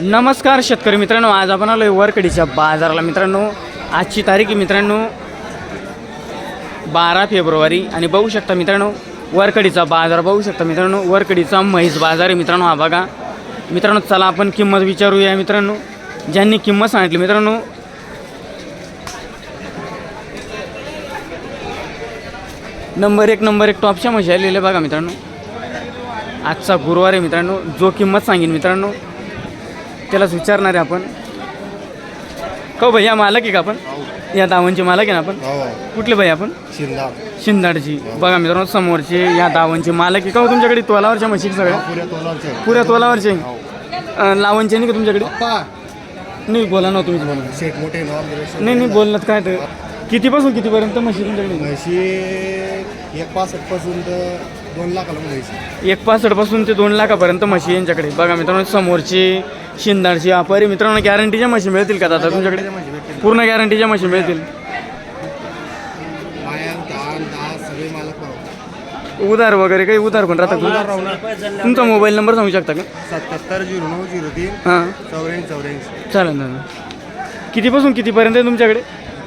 नमस्कार शेतकरी मित्रांनो आज आपण आलो वरकडीच्या बाजाराला. मित्रांनो आजची तारीख आहे मित्रांनो बारा फेब्रुवारी. आणि बघू शकता मित्रांनो वरकडीचा बाजार बघू शकता मित्रांनो वरकडीचा म्हैस बाजार आहे मित्रांनो हा बघा. मित्रांनो चला आपण किंमत विचारूया मित्रांनो. ज्यांनी किंमत सांगितली मित्रांनो नंबर एक नंबर एक टॉपच्या म्हशी आलेले बघा मित्रांनो. आजचा गुरुवार आहे मित्रांनो जो किंमत सांगेन मित्रांनो. त्यालाच विचारणार आहे आपण. का भैया मालक आहे का आपण? या दावणचे मालक आहे ना आपण? हो. कुठले भाई आपण? शिंदा शिंदाडची. बघा मित्रांनो समोरचे या दावणचे मालक आहे. का हो तुमच्याकडे तोलावरच्या म्हशी सगळ्या? पुऱ्या तोलावरचे अं, लावणचे नाही का तुमच्याकडे? नाही बोला ना तुम्हीच बोला. नाही नाही बोललात काय तर? कितीपासून कितीपर्यंत म्हशी तुमच्याकडे म्हशी एक पासष्टपासून तर दोन लाखाला म्हशी एक पासष्टपासून ते दोन लाखापर्यंत म्हशी यांच्याकडे. बघा मित्रांनो समोरचे शिंदाडची व्यापारी मित्रांनो गॅरंटीच्या म्हशी मिळतील का दादा तुमच्याकडे? म्हशी भेटतील. पूर्ण गॅरंटीच्या म्हशी मिळतील. पायान धान दास सगळे मालक पाहू उधार वगैरे काही उधार पण राहतात ना. तुमचा मोबाईल नंबर सांगू शकता का? सत्याहत्तर झिरो नऊ झिरो तीन हां. चौऱ्याऐंशी चौऱ्याऐंशी. चालेल दादा कितीपासून कितीपर्यंत आहे तुमच्याकडे?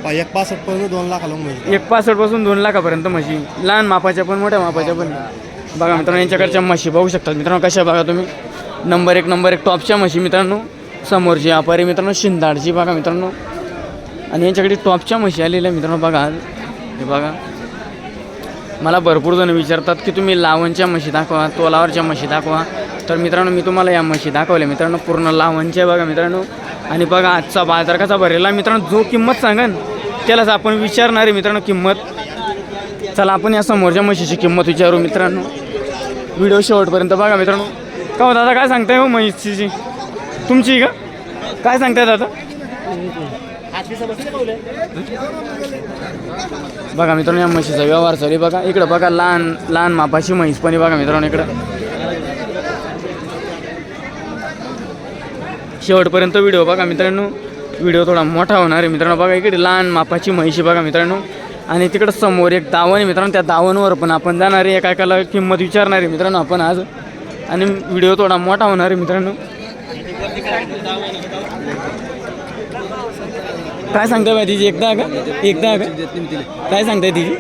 पा- एक पासष्ट पर्यंत दोन लाखाला म्हशी एक पासष्टपासून दोन लाखापर्यंत म्हशी. लहान मापाच्या पण मोठ्या मापाच्या पण. बघा मित्रांनो यांच्याकडच्या म्हशी बघू शकतात. मित्रांनो कशा बघा तुम्ही? नंबर एक नंबर एक टॉपच्या म्हशी मित्रांनो. समोरची व्यापारी मित्रांनो शिंदाडची बघा मित्रांनो. आणि यांच्याकडे टॉपच्या म्हशी आलेल्या मित्रांनो बघा. हे बघा. मला भरपूर जण विचारतात की तुम्ही लावणच्या म्हशी दाखवा तोलावरच्या म्हशी दाखवा. तर मित्रांनो मी तुम्हाला या म्हशी दाखवल्या मित्रांनो. पूर्ण लावणच्या बघा मित्रांनो. आणि बघा आजचा बाजार कसा भरलेला मित्रांनो जो किंमत सांगन त्यालाच आपण विचारणार आहे मित्रांनो किंमत. चला आपण या समोरच्या म्हशीची किंमत विचारू मित्रांनो. व्हिडिओ शेवटपर्यंत बघा मित्रांनो. का हो दादा काय सांगताय हो म्हशीची? तुमची का? काय सांगताय दादा? बघा मित्रांनो या म्हशीचा व्यवहार चालू बघा. इकडं बघा लहान लहान मापाची म्हैस पण बघा मित्रांनो इकडं. शेवटपर्यंत व्हिडिओ बघा मित्रांनो. व्हिडिओ थोडा मोठा होणार आहे मित्रांनो. बघा इकडे लहान मापाची म्हैशी बघा मित्रांनो. आणि तिकडं समोर एक दावण आहे मित्रांनो. त्या दावणवर पण आपण जाणार आहे. एका एकाला किंमत विचारणार आहे मित्रांनो आपण आज. आणि व्हिडिओ थोडा मोठा होणार आहे मित्रांनो. काय सांगताय तिची? एकदा का? एकदा का? काय सांगताय तिची?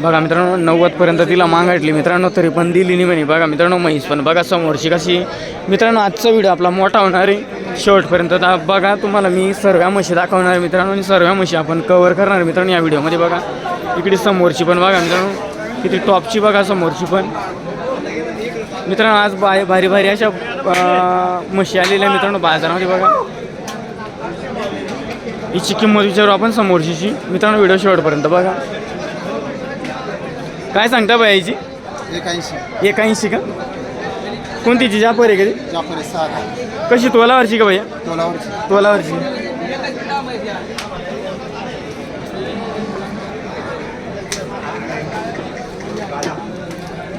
बघा मित्रांनो नव्वदपर्यंत तिला मागाटली मित्रांनो तरी पण दिली नाही म्हणे. बघा मित्रांनो म्हैस पण बघा समोरची कशी. मित्रांनो आजचा व्हिडिओ आपला मोठा होणार आहे. शेवटपर्यंत दा- बघा तुम्हाला मी सर्व म्हशी दाखवणार आहे मित्रांनो आणि सर्व म्हशी आपण कवर करणार मित्रांनो या व्हिडिओमध्ये बघा. इकडे समोरची पण बघा मित्रांनो. किती टॉपची बघा समोरची पण. मित्रांनो आज बा भारी भारी अशा म्हशी आलेल्या मित्रांनो बाजारामध्ये बघा. हिची किंमत विचारू आपण समोरचीची मित्रांनो व्हिडिओ शेवटपर्यंत बघा. काय सांगता बाई याची एक ऐंशी एक ऐंशी का? कोणती जी जापर आहे कधी जाफर सहा कशी तोलावरची का भैया? तोलावरची. तोलावरची.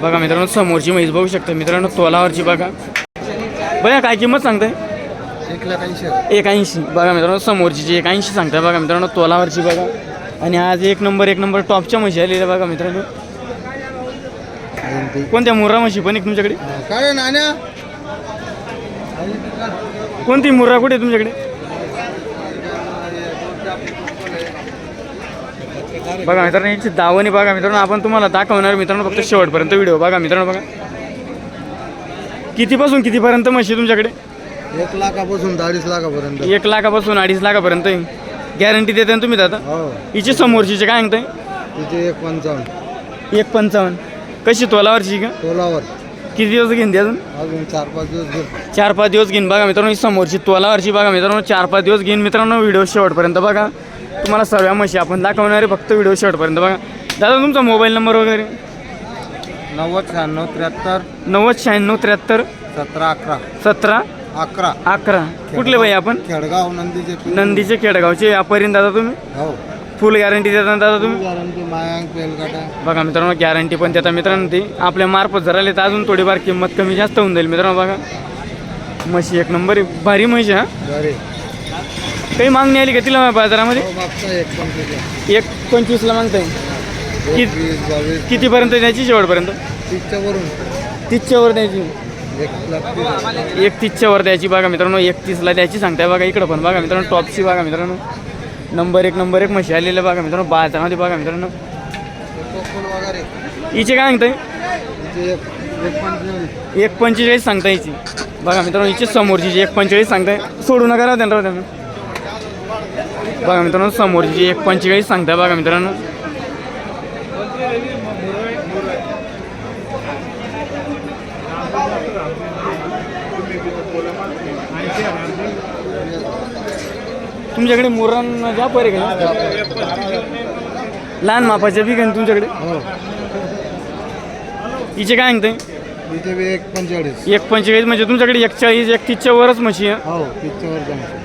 बघा मित्रांनो समोरची म्हैस बघू शकता. मित्रांनो तोलावरची बघा. भैया काय किंमत सांगताय? एक ऐंशी बघा मित्रांनो समोरची जी एक ऐंशी सांगताय बघा मित्रांनो तोलावरची बघा. आणि आज एक नंबर एक नंबर टॉपच्या म्हशी आलेल्या बघा मित्रांनो. कोणत्या मुर्रा म्हशी पण एक तुमच्याकडे? काय नाण्या? कोणती मुर्रा कुठे तुमच्याकडे? बघा मित्रांनो यांची दावणी बघा मित्रांनो. आपण तुम्हाला दाखवणार मित्रांनो फक्त शेवटपर्यंत व्हिडिओ. बघा मित्रांनो बघा. कितीपासून कितीपर्यंत म्हशी तुमच्याकडे? एक लाखापासून अडीच लाखापर्यंत. एक लाखापासून अडीच लाखापर्यंत गॅरंटी देता ना तुम्ही दादा? हो. हिची समोरची काय सांगताय? तिथे एक पंचावन्न. एक पंचावन्न. कशी तोलावरची का? तोलावर. किती दिवस घेईन ती अजून? अजून चार पाच दिवस घेऊ. चार पाच दिवस घेईन बघा मित्रांनो ही समोरची तोलावरची बघा मित्रांनो चार पाच दिवस घेईन मित्रांनो व्हिडिओ शेवटपर्यंत बघा. तुम्हाला सर्व म्हशी आपण दाखवणार आहे फक्त व्हिडिओ शेवटपर्यंत बघा. दादा तुमचा मोबाईल नंबर वगैरे? नव्वद शहाण्णव त्र्याहत्तर नव्वद शहाण्णव त्र्याहत्तर सतरा अकरा. सतरा अकरा. अकरा. कुठले बाई आपण? खेडगाव नंदीचे. नंदीचे खेडगावचे व्यापारी दादा तुम्ही? हो. फुल गॅरंटी देता दादा तुम्ही? गॅरंटी मायांक बघा मित्रांनो गॅरंटी पण देता मित्रांनो ती. आपल्या मार्फत जर आले तर अजून थोडीफार किंमत कमी जास्त होऊन जाईल मित्रांनो बघा. म्हशी एक नंबर आहे. भारी म्हशी हा. काही मागणी आली का तिला बाजारामध्ये? हो मागचा एक पंचवीस एक पंचवीसला मागताय. बावीस. कितीपर्यंत द्यायची शेवटपर्यंत? तीसच्या वरून. तीसच्या वर द्यायची. एकतीसच्या वर द्यायची बघा मित्रांनो एकतीसला द्यायची सांगताय बघा इकडं पण बघा मित्रांनो टॉपची बघा मित्रांनो. नंबर एक नंबर एक म्हशी आलेलं बघा मित्रांनो बाजारामध्ये बघा मित्रांनो. हिचे काय सांगताय? एक पंचेचाळीस. सांगता हिची. बघा मित्रांनो हिची समोरची जी एक पंचेचाळीस सांगताय सोडू नका राहते त्यांना. बघा मित्रांनो समोरची जी एक पंचेचाळीस सांगताय बघा मित्रांनो. तुमच्याकडे मुरांना जा परे का लहान मापाच्या बी का तुमच्याकडे? हिचे काय सांगताय बी एक पंचेचाळीस. एक पंचेचाळीस म्हणजे तुमच्याकडे एकचाळीस एकतीसच्या वरच म्हशी आहे. हो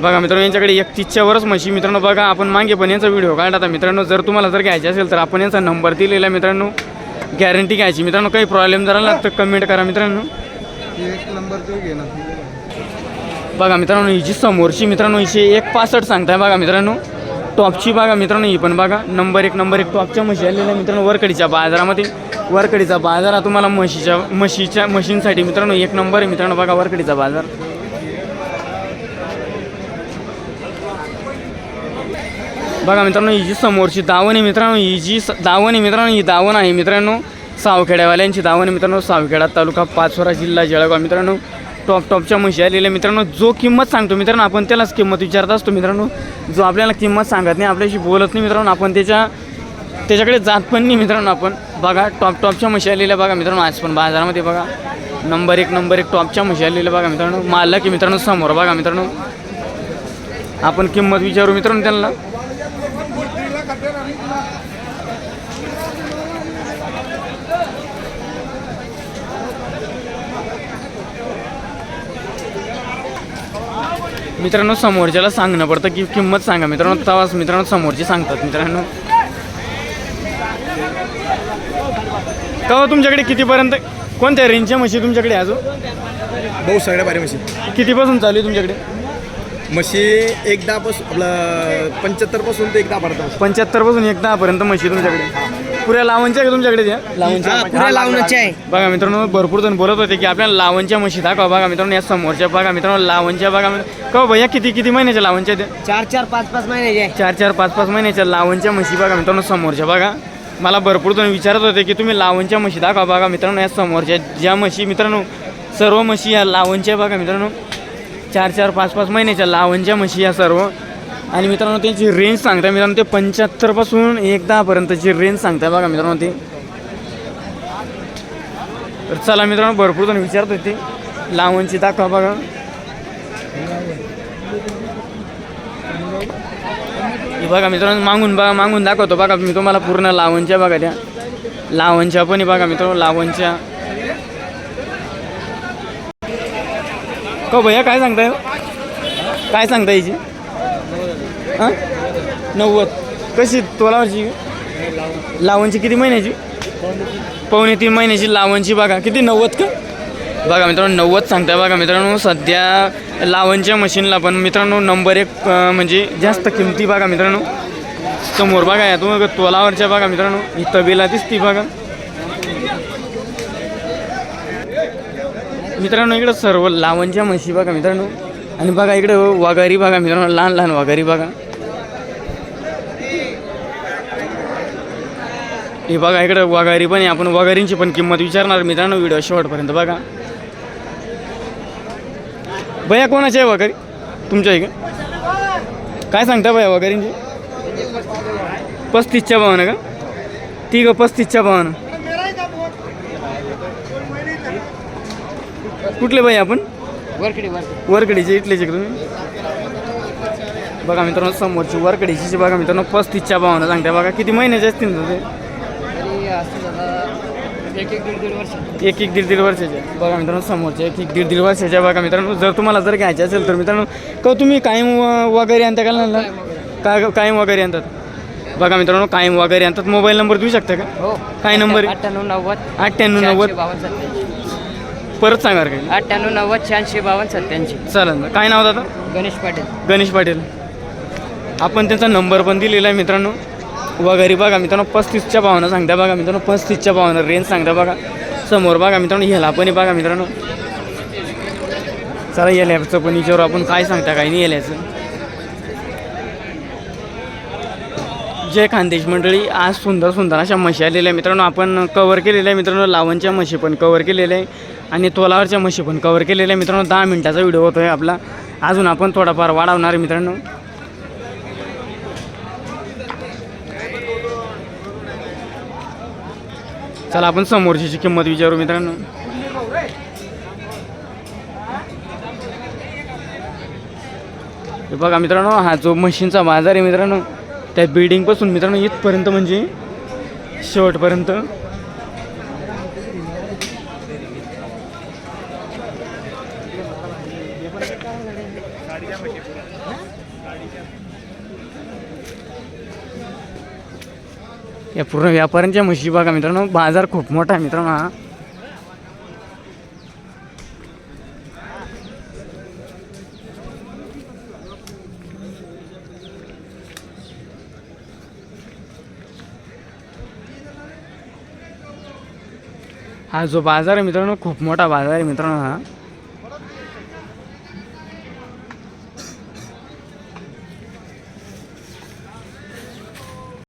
बघा मित्रांनो यांच्याकडे एकतीसच्या वरच म्हशी. मित्रांनो बघा आपण मागे पण यांचा व्हिडिओ काढला होता. मित्रांनो जर तुम्हाला जर घ्यायचे असेल तर आपण यांचा नंबर दिलेला आहे मित्रांनो. गॅरंटी घ्यायची. मित्रांनो काही प्रॉब्लेम जर आला तर कमेंट करा मित्रांनो. एक नंबरची घे ना. बघा मित्रांनो हिची समोरची मित्रांनो हिची एक पासष्ट सांगताय बघा मित्रांनो. टॉपची बघा मित्रांनो ही पण बघा. नंबर एक नंबर एक टॉपच्या म्हशी आलेल्या मित्रांनो वरकडीच्या बाजारामध्ये. वरकडीचा बाजार हा तुम्हाला म्हशीच्या म्हशीच्या म्हशींसाठी मित्रांनो एक नंबर आहे मित्रांनो बघा वरकडीचा बाजार. बघा मित्रांनो ही जी समोरची दावण आहे मित्रांनो ही जी स- दावण आहे मित्रांनो ही दावण आहे मित्रांनो. सावखेड्यावाल्यांची दावण आहे मित्रांनो सावखेडा तालुका पाचोरा जिल्हा जळगाव मित्रांनो. टॉप टॉपच्या म्हशी आलेल्या मित्रांनो जो किंमत सांगतो मित्रांनो आपण त्यालाच किंमत विचारत असतो मित्रांनो. जो आपल्याला किंमत सांगत नाही आपल्याशी बोलत नाही मित्रांनो आपण त्याच्या त्याच्याकडे जात पण नाही मित्रांनो आपण. बघा टॉप टॉपच्या म्हशी आलेल्या बघा मित्रांनो आज पण बाजारामध्ये बघा. नंबर एक नंबर एक टॉपच्या म्हशी आलेल्या बघा मित्रांनो. मालक की मित्रांनो समोर बघा मित्रांनो. आपण किंमत विचारू मित्रांनो त्यांना मित्रांनो समोरच्याला सांगणं पडतं की किंमत सांगा. मित्रांनो तेव्हाच मित्रांनो समोरचे सांगतात. मित्रांनो. का हो तुमच्याकडे कितीपर्यंत? कोणत्या रेंजच्या म्हशी तुमच्याकडे आहे अजून? भाऊ सगळ्या भारी म्हशी कितीपासून चालू आहे तुमच्याकडे? म्हशी एकदा पासून आपलं पंच्याहत्तरपासून ते एकदा पर्यंत. पंच्याहत्तरपासून एक दहापर्यंत म्हशी तुमच्याकडे पुऱ्या लावणच्या आहे का तुमच्याकडे त्या लावणच्या पुऱ्या आहे. बघा मित्रांनो भरपूर जण बोलत होते की आपल्याला लावणच्या म्हशी दाखवा. बघा मित्रांनो या समोरच्या बघा मित्रांनो लावणच्या बघा का हो भैया किती किती महिन्याच्या लावणच्या त्या चार चार पाच पाच महिन्याचे आहे. चार चार पाच पाच महिन्याच्या लावणच्या म्हशी बघा मित्रांनो समोरच्या बघा. मला भरपूर जण विचारत होते की तुम्ही लावणच्या म्हशी दाखवा. बघा मित्रांनो या समोरच्या ज्या म्हशी मित्रांनो सर्व म्हशी या लावणच्या बघा मित्रांनो. चार चार पाच पाच महिन्याच्या लावणच्या म्हशी या सर्व. आणि मित्रांनो त्यांची रेंज सांगताय. मित्रांनो ते पंच्याहत्तरपासून एक दहापर्यंतची रेंज सांगताय बघा मित्रांनो ते. तर चला मित्रांनो भरपूर जण विचारत होते. लावणची दाखवा बघा. हे बघा मित्रांनो मागून बघा मागून दाखवतो बघा. मी तुम्हाला पूर्ण लावणच्या बघा त्या. लावणच्या पण आहे बघा मित्रांनो लावणच्या. का भैया काय सांगताय? हो? काय सांगता याची हां? नव्वद. कशी तोलावरची लावणची किती महिन्याची? पावणे तीन महिन्याची लावणची बघा. किती? नव्वद का? बघा मित्रांनो नव्वद सांगताय. बघा मित्रांनो सध्या लावणच्या मशीनला पण मित्रांनो नंबर एक म्हणजे जास्त किमती बघा मित्रांनो. समोर बघा या तुम्ही तोलावरच्या बघा मित्रांनो. ही तबेला दिसती बघा. मित्रांनो इकडं सर्व लावणच्या म्हशी बघा मित्रांनो. आणि बघा इकडे वाघारी बघा मित्रांनो लहान लहान वाघारी बघा. हे बघा इकडे वगारी पण आहे. आपण वगारींची पण किंमत विचारणार मित्रांनो व्हिडिओ शेवटपर्यंत बघा. भैया कोणाची आहे वगारी तुमच्या का काय सांगता भैया वगारींची पस्तीसच्या भावानं का? ती का पस्तीसच्या भावानं. कुठले बाई आपण? वरकडे वर वरकडीचे इथलेचे का तुम्ही? बघा मित्रांनो समोरची वरकडीची बघा मित्रांनो पस्तीसच्या भावानं सांगता बघा किती महिन्याचे असतील ते? एक एक दीड दीड वर्ष एक एक दीड दीड वर्षाचे. बघा मित्रांनो समोरच्या एक एक दीड दीड वर्षाच्या बघा मित्रांनो. जर तुम्हाला जर घ्यायचे असेल तर मित्रांनो का तुम्ही कायम व- वगैरे आणता का ना काय कायम वगैरे आणतात? बघा मित्रांनो कायम वगैरे आणतात. मोबाईल नंबर देऊ शकता का? हो. काय नंबर? आहे? अठ्ठ्याण्णव नव्वद अठ्ठ्याण्णव नव्वद. शहाऐंशी बावन्न सत्त्याऐंशी. परत सांगा काही. अठ्ठ्याण्णव नव्वद शहाऐंशी बावन्न सत्त्याऐंशी. चालेल ना. काय नाव दादा? गणेश पाटील. गणेश पाटील. आपण त्यांचा नंबर पण दिलेला आहे मित्रांनो. वगैरे बघा मित्रांनो पस्तीसच्या भावना सांगता बघा मित्रांनो पस्तीसच्या भावानं रेंज सांगता बघा. समोर बघा मित्रांनो ह्याला पण बघा मित्रांनो. चला येल्याचं पण याच्यावर आपण काय सांगता काय नाही येल्याचं जय खानदेश मंडळी आज सुंदर सुंदर अशा म्हशी आलेल्या आहे मित्रांनो. आपण कवर केलेल्या आहे मित्रांनो लावणच्या म्हशी पण कवर केलेल्या आहे आणि तोलावरच्या म्हशी पण कवर केलेल्या आहे मित्रांनो. दहा मिनटाचा व्हिडिओ होतो आहे आपला. अजून आपण थोडाफार वाढवणार आहे मित्रांनो. चला आपण समोरची किंमत विचारू मित्रांनो. हे बघा मित्रांनो हा जो मशीनचा बाजार आहे मित्रांनो त्या बिल्डिंगपासून मित्रांनो इथपर्यंत म्हणजे शेवटपर्यंत. या पूर्ण व्यापाऱ्यांच्या म्हशी बघा मित्रांनो. बाजार खूप मोठा आहे मित्रांनो हा. हा जो बाजार आहे मित्रांनो खूप मोठा बाजार आहे मित्रांनो हा.